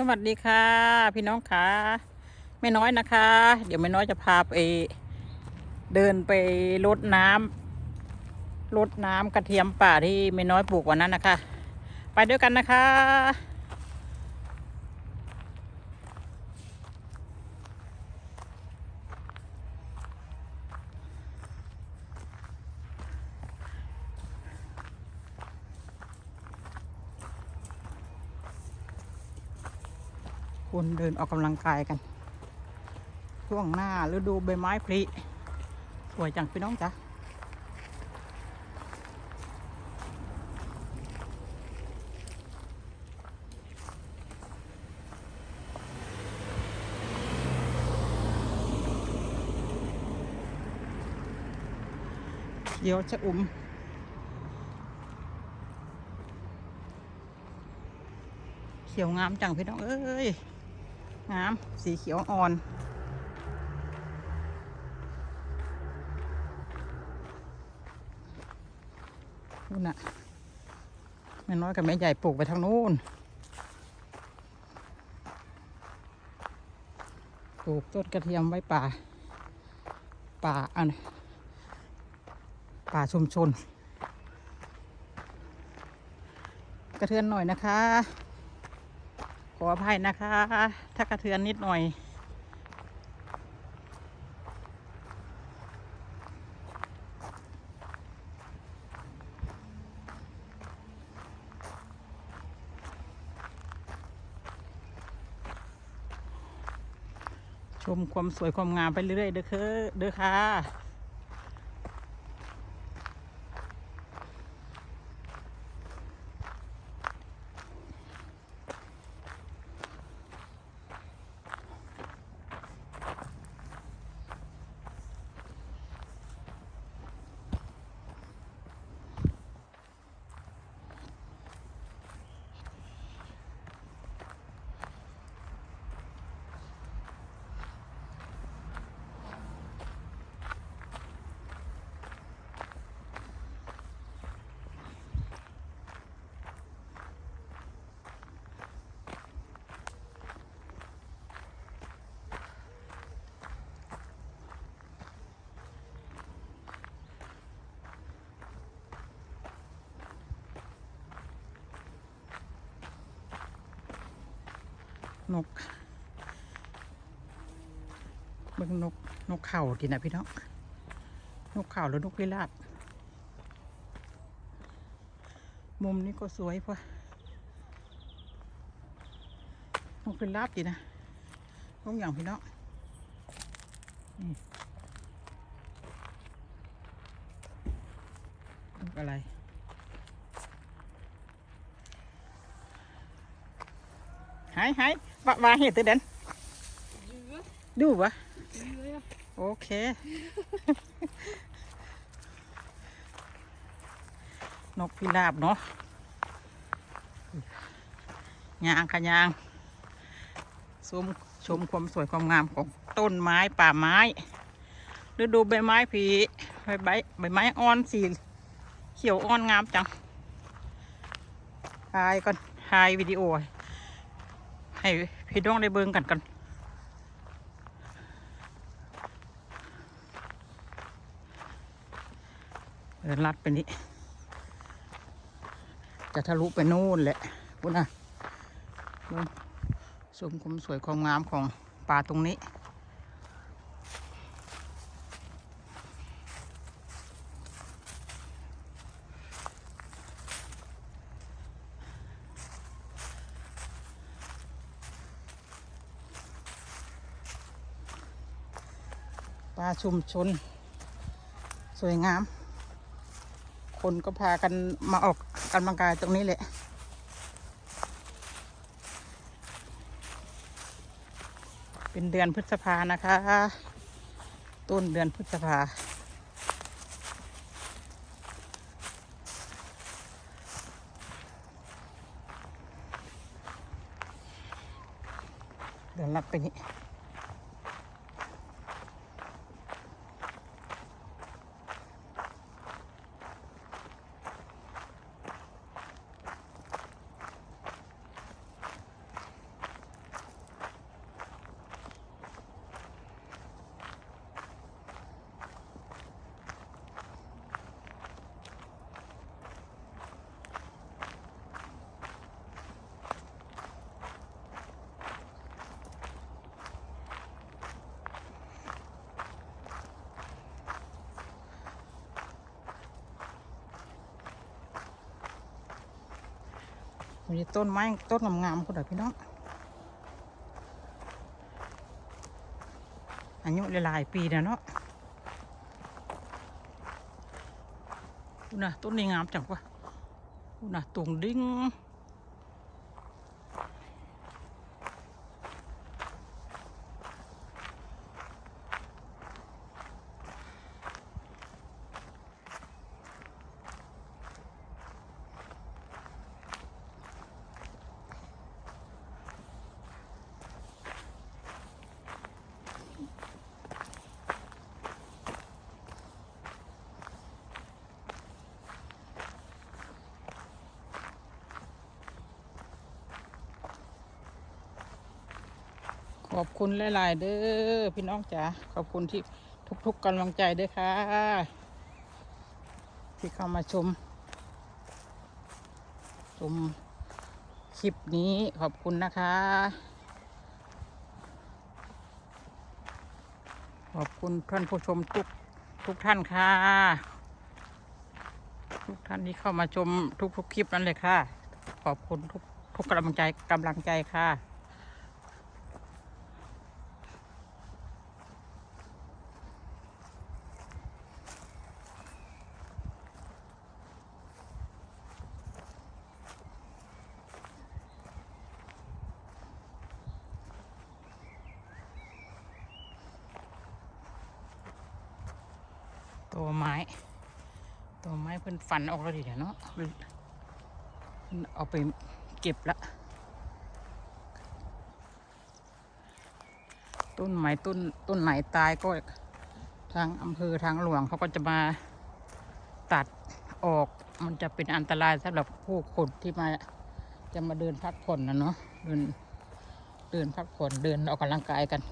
สวัสดีค่ะ พี่น้องค่ะแม่น้อยนะคะ เดี๋ยวแม่น้อยจะพาไปเดินไปรดน้ำรดน้ำกระเทียมป่าที่แม่น้อยปลูกวันนั้นนะคะ ไปด้วยกันนะคะ เดินออกกำลังกายกัน ช่วงหน้าฤดูใบไม้ผลิสวยจังพี่น้องจ๊ะเดี๋ยวจะอุ้มเขียวงามจังพี่น้องเอ้ย งาม สีเขียวอ่อน นู่นน่ะแม่น้อยกับแม่ใหญ่ปลูกไปทางนู้น ปลูกต้นกระเทียมไว้ป่า ป่าอันป่าชุมชน กระเทือนหน่อยนะคะ ขออภัยนะคะ ถ้ากระเทือนนิดหน่อย ชมความสวยความงามไปเรื่อยๆเด้อเด้อค่ะ นกเบิ่งนกนกเข่ากินนะพี่น้องนกเข่าหรือนกพิราบมุมนี้ก็สวยพะนกพิราบดีนะนกอย่างพี่น้องนี่นกอะไร หายหายว่าว่าเห็ดตัวเด่นดูวะโอเค นกพิราบเนาะยางค่ะยางชมชมความสวยความงามของต้นไม้ป่าไม้ฤดูใบไม้ผลิใบใบใบไม้อ่อนสีเขียวอ่อนงามจังถ่ายก่อนถ่ายวิดีโอ ให้พี่น้องได้เบิ่งกันกันเดินลัดไปนี้ จะทะลุไปนู่นแหละพุ่นน่ะชมความสวยความงามของป่าตรงนี้ ชุมชน สวยงาม คนก็พากันมาออกกำลังกายตรงนี้แหละเป็นเดือนพฤษภานะคะ ต้นเดือนพฤษภาเดือนลัดไปนี้ีต้นไม้ต้นงามๆคุณเด้อพี่น้องอายุหลายๆปีแล้วเนาะคุณนะต้นนี้งามจังวะคุณนะตวงดิ้ง คุณหลายๆเด้อพี่น้องจ๋าขอบคุณที่ทุกๆกำลังใจด้วยค่ะ ที่เข้ามาชมชมคลิปนี้ขอบคุณนะคะ ขอบคุณท่านผู้ชมทุกทุกท่านค่ะ ทุกท่านที่เข้ามาชมทุกๆคลิปนั้นเลยค่ะ ขอบคุณทุกทุกกำลังใจกำลังใจค่ะ ตัวไม้ ตัวไม้เพิ่นฝันออกแล้วดิเดี๋ยวเนาะเพิ่นเอาไปเก็บละ ต้นไม้ต้นต้นไหนตายก็ทางอำเภอทางหลวงเขาก็จะมาตัดออกมันจะเป็นอันตรายสำหรับผู้คนที่มาจะมาเดินพักผ่อนนะเนาะเดินเดินพักผ่อนเดินออกกำลังกายกัน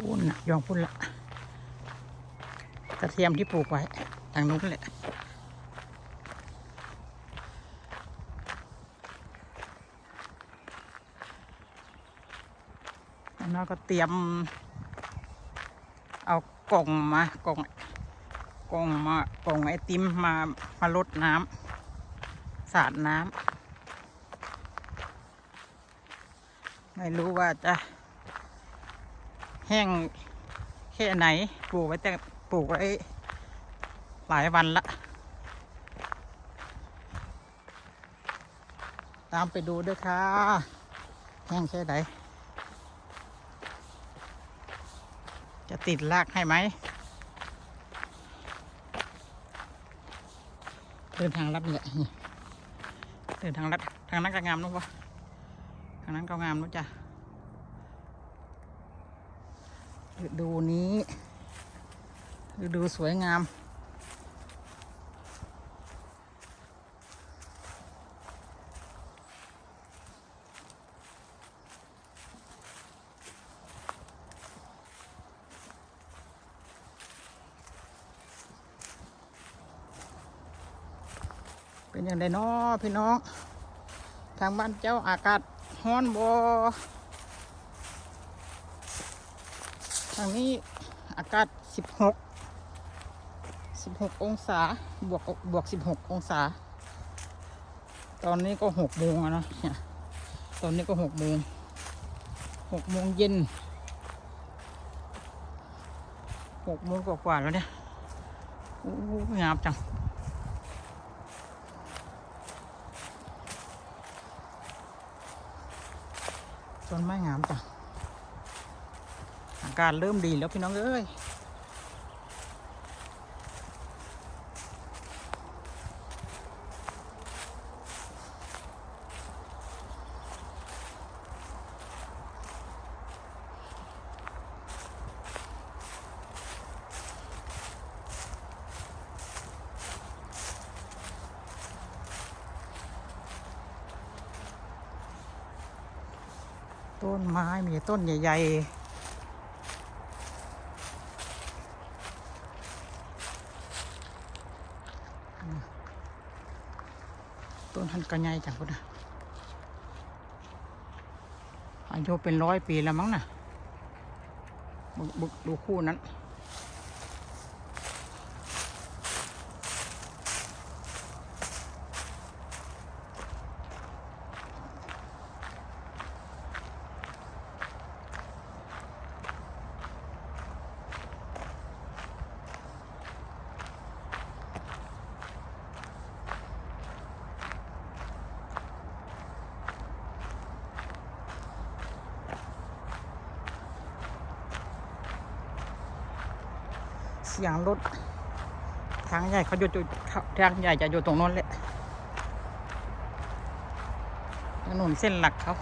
พู นะยองพูนละกระเทียมที่ปลูกไว้ทางนู้นแหละแล้วก็เตรียม เอากล่องมากล่องกล่องมากล่องไอติมมามาลดน้ำสาดน้ำไม่รู้ว่าจะ แห้งแค่ไหนปลูกไว้แต่ปลูกไว้หลายวันละ ตามไปดูด้วยค่ะ แห้งแค่ไหน จะติดรากให้ไหม เดินทางลัดเนี่ยเดินทางลัดทางนั้นก็งามนู้นวะทางนั้นก็งามนู้นจ้ะ ฤดูนี้ฤดูสวยงาม เป็นอย่างไรเนาะพี่น้อง ทางบ้านเจ้าอากาศฮ้อนบ่ ทางนี้อากาศ 16 16 องศา บวก บวก 16 องศา ตอนนี้ก็6โมงแล้วเนาะตอนนี้ก็6โมง6โมงเย็น6โมงกว่าๆแล้วเนี่ยโอ้งามจังต้นไม้งามจัง การเริ่มดีแล้วพี่น้องเอ้ยต้นไม้มีต้นใหญ่ ๆ กระไงจังพุ่นนะอายุเป็นร้อยปีแล้วมั้งนะบุกบึกดูคู่นั้น สียงรถ ทางใหญ่เขาอยู่จุดทางใหญ่จะอยู่ตรงโน้นแหละถนนเส้นหลักเขา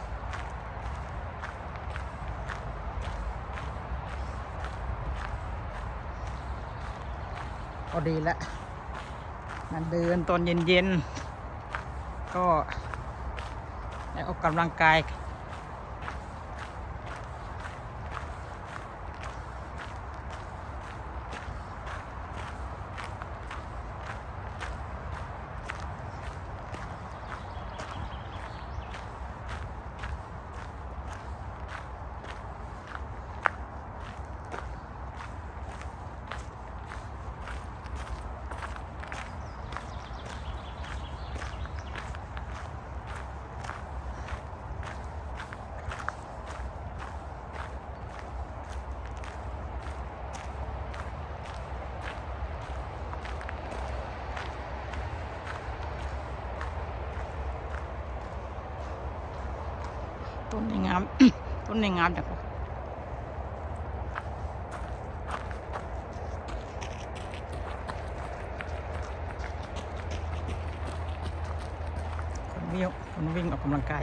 พอดีแล้วมาเดินตอนเย็นๆ ก็ได้ออกกำลังกาย ต้นในงาม ต้นในงามจังคนวิ่งคนวิ่งออกกำลังกาย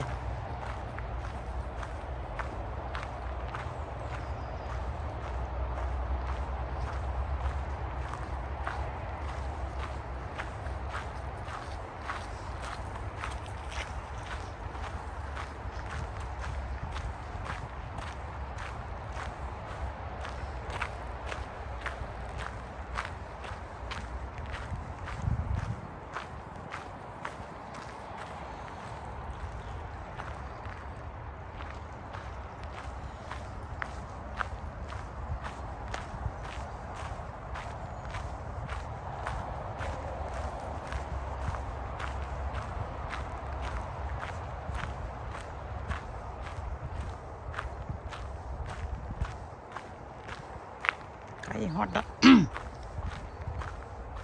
กล้ฮอตแล้ว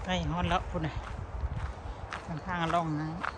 ใกล้ฮอตแล้วพุ่นน่ะข้างๆร่องน้ำ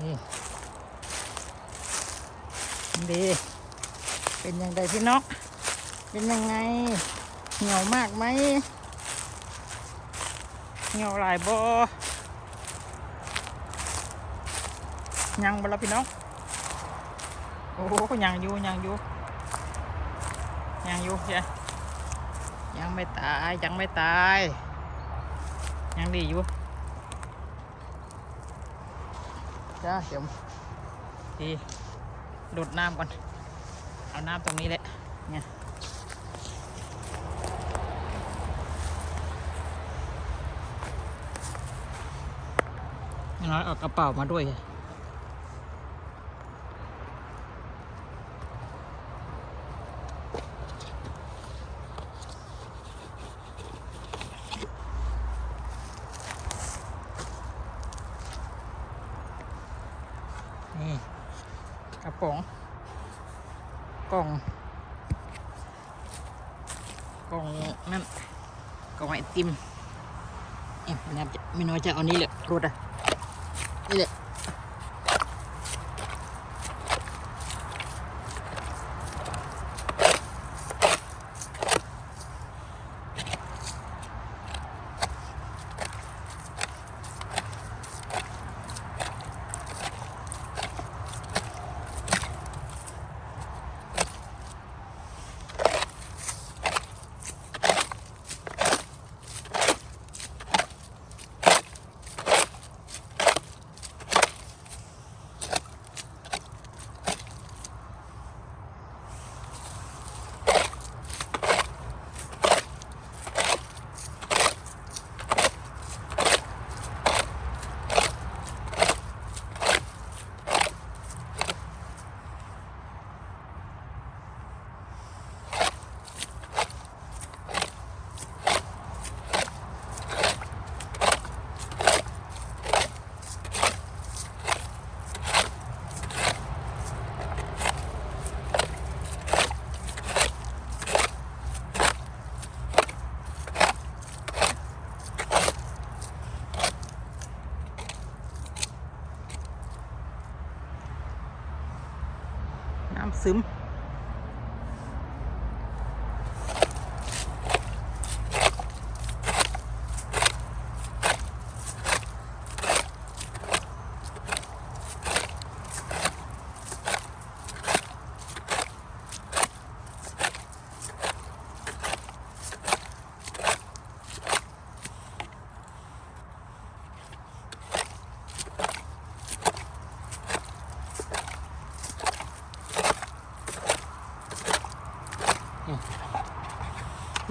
นี่ดี เป็นยังไงพี่นกเป็นยังไงเหี่ยวมากไหมเหี่ยวหลายบ่ยังบ่ละพี่น้องโอ้โหยังอยู่ยังอยู่ยังอยู่เชียยังไม่ตายยังไม่ตาย ยังดีอยู่จ้าเดี๋ยวดีดูดน้ำก่อน เอาน้ำตรงนี้แหละเนี่ยน้อยเอากระเป๋ามาด้วย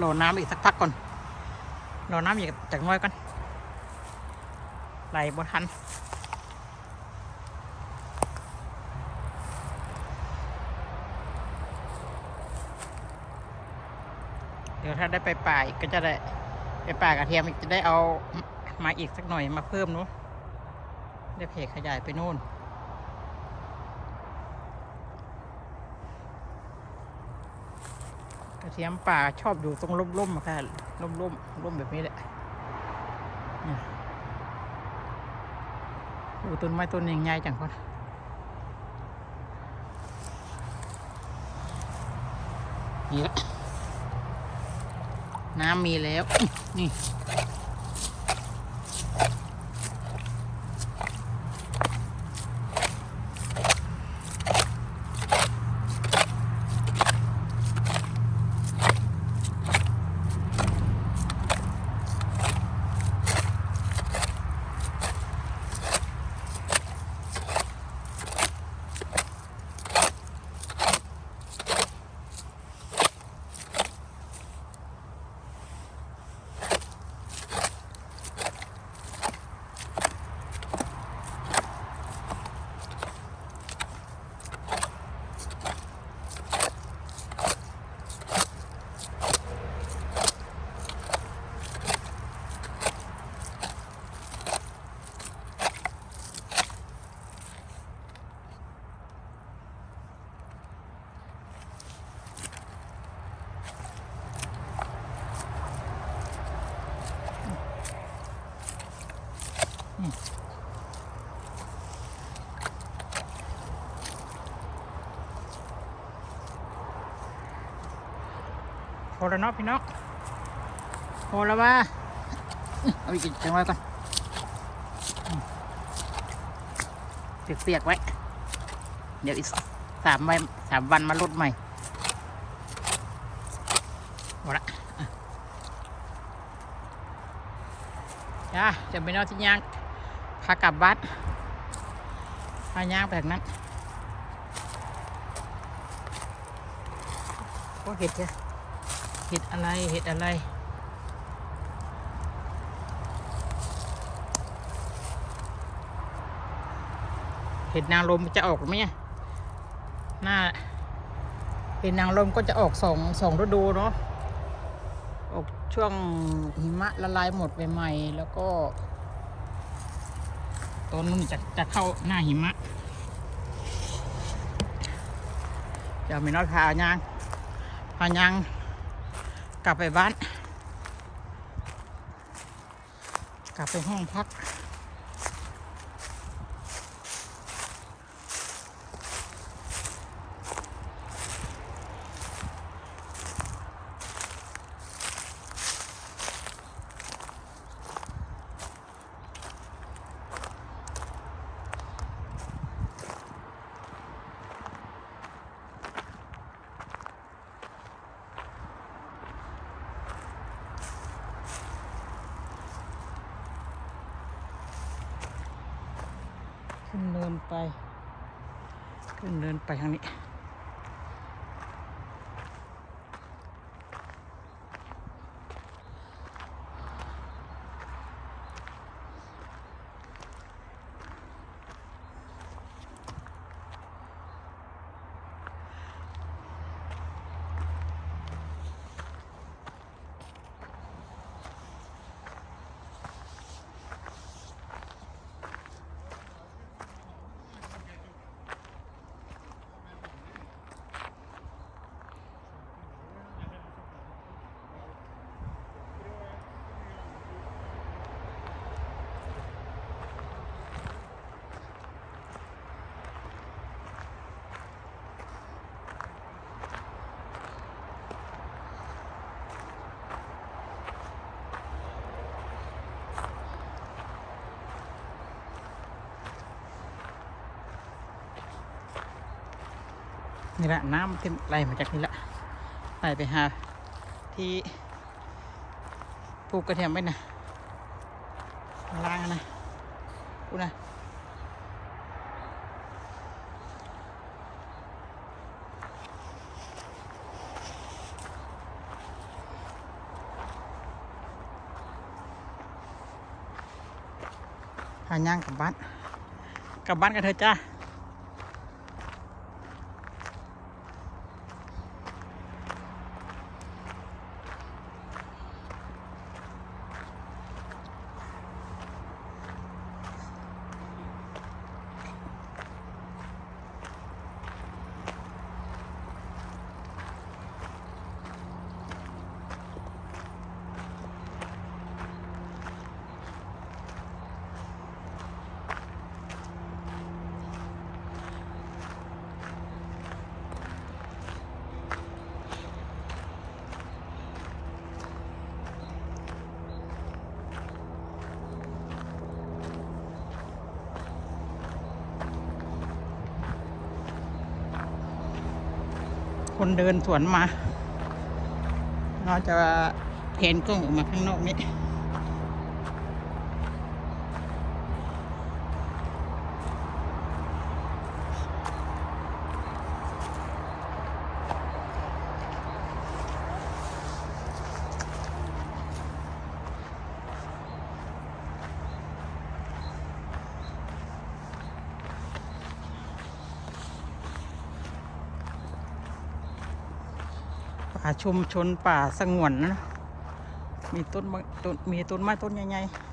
รอน้ำอีกสักพักก่อนรอน้ำอีกจากน้อยก่อนไหลบ่ทันเดี๋ยวถ้าได้ไปป่าอีกก็จะได้ไปป่ากระเทียมอีกจะได้เอามาอีกสักหน่อยมาเพิ่มเนู้นได้เพขยายไปนู่น เทียมป่าชอบอยู่ตรงร่มๆค่ะร่มๆร่มแบบนี้แหละโอ้ต้นไม้ต้นยังไงจังคนนี่ละน้ำมีแล้ว นี่ แล้วเนาะพี่น้องพอแล้วว่าเอาอีกจังไว้ก่อนเปียกๆไว้ เดี๋ยวอีกสามวันสามวันมาลดใหม่หมดละอะจ้าจะไปนอนที่ย่างพากลับบ้านพาย่างแบบนั้นก็เห็ดจ้ะ เห็ดอะไร เห็ดอะไร เห็ดนางลมจะออกไหมหน้า เห็ดนางลมก็จะออกสองสองฤดูเนาะ ออกช่วงหิมะละลายหมดใหม่ๆแล้วก็ต้นนู้นจะจะเข้าหน้าหิมะเดี๋ยวไม่นอยพายางพายาง กลับไปบ้าน กลับไปห้องพัก ขึ้นเนินไป ขึ้นเนินไปทางนี้ นี่แหละน้ำที่ไหลมาจากนี่แหละไหลไปหาที่ปลูกกระเทียมไว้นะล้างนะดูนะหาย่างกลับบ้านกลับบ้านกันเถอะจ้า คนเดินสวนมา เราจะเพนกล้องออกมาข้างนอกนี้ ชุมชนป่าสงวนนะมีต้นม้ต้นมีต้นไม้ต้นใหญ่ๆ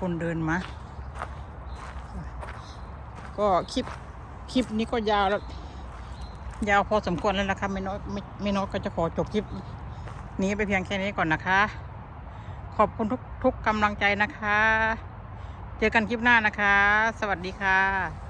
คนคนเดินมา ก็คลิปคลิปนี้ก็ยาวแล้ว ยาวพอสมควรแล้วนะครับไม่น้อยไม่ไม่น้อยก็จะขอจบคลิปนี้ไปเพียงแค่นี้ก่อนนะคะ ขอบคุณทุกทุกกำลังใจนะคะ เจอกันคลิปหน้านะคะ สวัสดีค่ะ